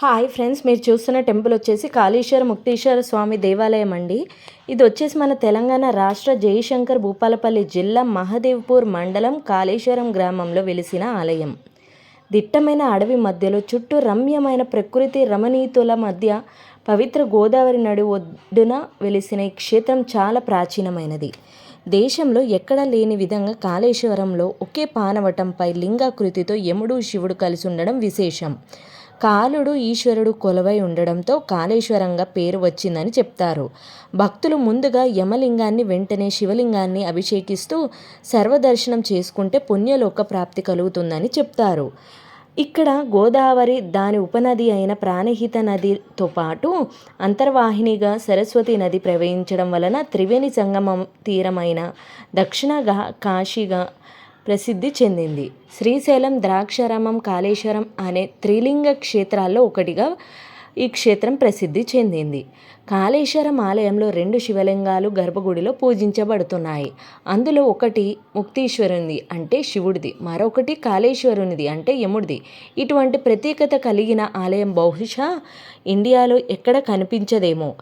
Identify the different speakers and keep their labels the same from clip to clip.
Speaker 1: Hi friends మీరు చూస్తున్న temple వచ్చేసి కాళేశ్వర ముక్తేశ్వర స్వామి దేవాలయం అండి. ఇది వచ్చేసి మన తెలంగాణ రాష్ట్ర జయశంకర్ భూపాలపల్లి జిల్లా మహదేవ్పూర్ మండలం కాళేశ్వరం గ్రామంలో వెలిసిన ఆలయం. దిట్టమైన అడవి మధ్యలో చుట్టూ రమ్యమైన ప్రకృతి రమణీతుల మధ్య పవిత్ర గోదావరి నడి ఒడ్డున వెలిసిన ఈ క్షేత్రం చాలా ప్రాచీనమైనది. దేశంలో ఎక్కడా లేని విధంగా కాళేశ్వరంలో ఒకే పానవటంపై లింగాకృతితో యముడు శివుడు కలిసి ఉండడం విశేషం. కాలుడు ఈశ్వరుడు కొలవై ఉండడంతో కాళేశ్వరంగా పేరు వచ్చిందని చెప్తారు. భక్తులు ముందుగా యమలింగాన్ని వెంటనే శివలింగాన్ని అభిషేకిస్తూ సర్వదర్శనం చేసుకుంటే పుణ్యలోక ప్రాప్తి కలుగుతుందని చెప్తారు. ఇక్కడ గోదావరి దాని ఉపనది అయిన ప్రాణహిత నదితో పాటు అంతర్వాహినిగా సరస్వతి నది ప్రవహించడం వలన త్రివేణి సంగమం తీరమైన దక్షిణ కాశీగా ప్రసిద్ధి చెందింది. శ్రీశైలం ద్రాక్షారామం కాళేశ్వరం అనే త్రిలింగ క్షేత్రాల్లో ఒకటిగా ఈ క్షేత్రం ప్రసిద్ధి చెందింది. కాళేశ్వరం ఆలయంలో రెండు శివలింగాలు గర్భగుడిలో పూజించబడుతున్నాయి. అందులో ఒకటి ముక్తీశ్వరునిది అంటే శివుడిది మరొకటి కాళేశ్వరునిది అంటే యముడిది. ఇటువంటి ప్రత్యేకత కలిగిన ఆలయం బహుశా ఇండియాలో ఎక్కడ కనిపించదేమో.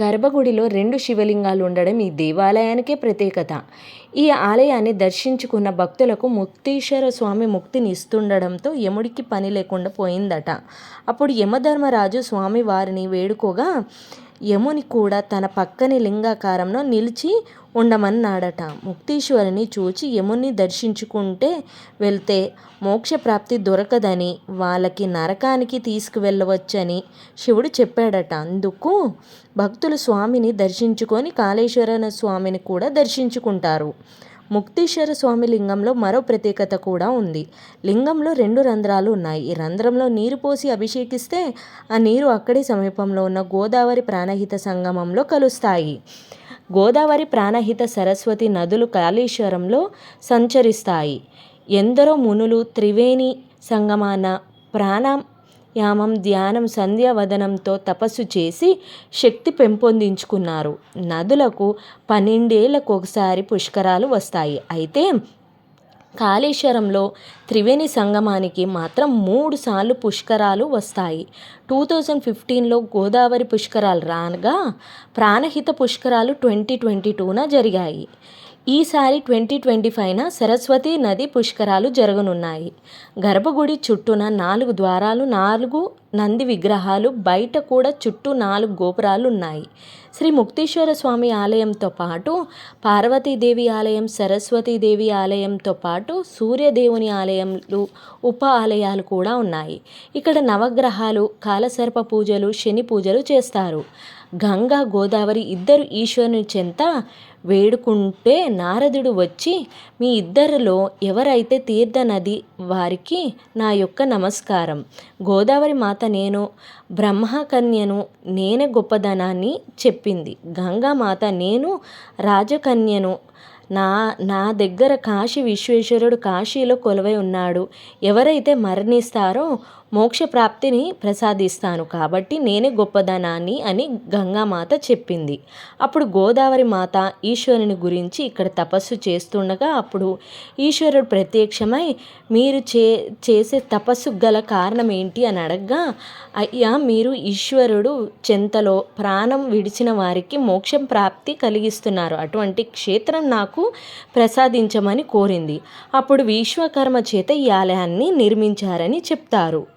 Speaker 1: గర్భగుడిలో రెండు శివలింగాలు ఉండడం ఈ దేవాలయానికే ప్రత్యేకత. ఈ ఆలయాన్ని దర్శించుకున్న భక్తులకు ముక్తీశ్వర స్వామి ముక్తిని ఇస్తుండడంతో యముడికి పని లేకుండా పోయిందట. అప్పుడు యమధర్మరాజు స్వామి వారిని వేడుకోగా యముని కూడా తన పక్కని లింగాకారంలో నిలిచి ఉండమన్నాడట. ముక్తీశ్వరిని చూచి యముని దర్శించుకుంటే వెళ్తే మోక్షప్రాప్తి దొరకదని వాళ్ళకి నరకానికి తీసుకువెళ్ళవచ్చని శివుడు చెప్పాడట. అందుకు భక్తులు స్వామిని దర్శించుకొని కాళేశ్వర స్వామిని కూడా దర్శించుకుంటారు. ముక్తీశ్వర స్వామి లింగంలో మరో ప్రత్యేకత కూడా ఉంది. లింగంలో రెండు రంధ్రాలు ఉన్నాయి. ఈ రంధ్రంలో నీరు పోసి అభిషేకిస్తే ఆ నీరు అక్కడే సమీపంలో ఉన్న గోదావరి ప్రాణహిత సంగమంలో కలుస్తాయి. గోదావరి ప్రాణహిత సరస్వతి నదులు కాళేశ్వరంలో సంచరిస్తాయి. ఎందరో మునులు త్రివేణి సంగమాన ప్రాణాయామం ధ్యానం సంధ్యావదనంతో తపస్సు చేసి శక్తి పెంపొందించుకున్నారు. నదులకు పన్నెండేళ్ళకు ఒకసారి పుష్కరాలు వస్తాయి. అయితే కాళేశ్వరంలో త్రివేణి సంగమానికి మాత్రం మూడు సార్లు పుష్కరాలు వస్తాయి. టూ థౌజండ్ ఫిఫ్టీన్లో గోదావరి పుష్కరాలు రాగా ప్రాణహిత పుష్కరాలు ట్వంటీ ట్వంటీ టూన జరిగాయి. ఈసారి ట్వంటీ ట్వంటీ ఫైవ్న సరస్వతి నది పుష్కరాలు జరగనున్నాయి. గర్భగుడి చుట్టూన నాలుగు ద్వారాలు నాలుగు నంది విగ్రహాలు బయట కూడా చుట్టూ నాలుగు గోపురాలు ఉన్నాయి శ్రీ ముక్తేశ్వర స్వామి ఆలయంతో పాటు పార్వతీదేవి ఆలయం సరస్వతీదేవి ఆలయంతో పాటు సూర్యదేవుని ఆలయాలు ఉప ఆలయాలు కూడా ఉన్నాయి. ఇక్కడ నవగ్రహాలు కాలసర్ప పూజలు శని పూజలు చేస్తారు. గంగా గోదావరి ఇద్దరు ఈశ్వరుని చెంత వేడుకుంటే నారదుడు వచ్చి మీ ఇద్దరిలో ఎవరైతే తీర్థ నది వారికి నా యొక్క నమస్కారం. గోదావరి మాత నేను బ్రహ్మకన్యను నేనే గొప్పదనాన్ని చెప్పింది. గంగామాత నేను రాజకన్యను నా నా దగ్గర కాశీ విశ్వేశ్వరుడు కాశీలో కొలువై ఉన్నాడు. ఎవరైతే మరణిస్తారో మోక్ష ప్రాప్తిని ప్రసాదిస్తాను కాబట్టి నేనే గొప్పదనాన్ని అని గంగామాత చెప్పింది. అప్పుడు గోదావరి మాత ఈశ్వరుని గురించి ఇక్కడ తపస్సు చేస్తుండగా అప్పుడు ఈశ్వరుడు ప్రత్యక్షమై మీరు చే చేసే తపస్సు గల కారణం ఏంటి అని అడగ్గా అయ్యా మీరు ఈశ్వరుడు చెంతలో ప్రాణం విడిచిన వారికి మోక్షం ప్రాప్తి కలిగిస్తున్నారు. అటువంటి క్షేత్రం నాకు ప్రసాదించమని కోరింది. అప్పుడు విశ్వకర్మ చేత ఈ ఆలయాన్ని నిర్మించారని చెప్తారు.